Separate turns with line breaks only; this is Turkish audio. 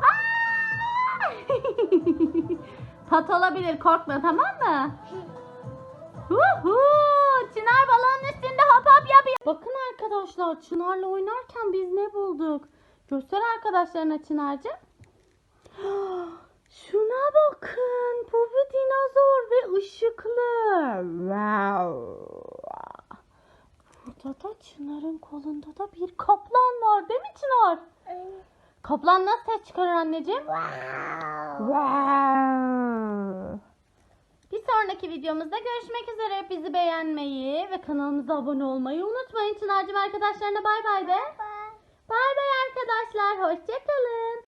Aa! Tat olabilir korkma tamam mı? Çınar balonun üstünde hop hop yapıyor. Bakın arkadaşlar Çınar'la oynarken biz ne bulduk? Göster arkadaşlarına Çınar'cığım. Şuna bakın. Bu bir dinozor ve ışıklı. Wow. Burada da Çınar'ın kolunda da bir kaplan var değil mi Çınar? Kaplan nasıl ses çıkarır anneciğim? Wow. Bir sonraki videomuzda görüşmek üzere. Bizi beğenmeyi ve kanalımıza abone olmayı unutmayın. Çınar'cığım arkadaşlarına bay bay de. Bay bay arkadaşlar. Hoşçakalın.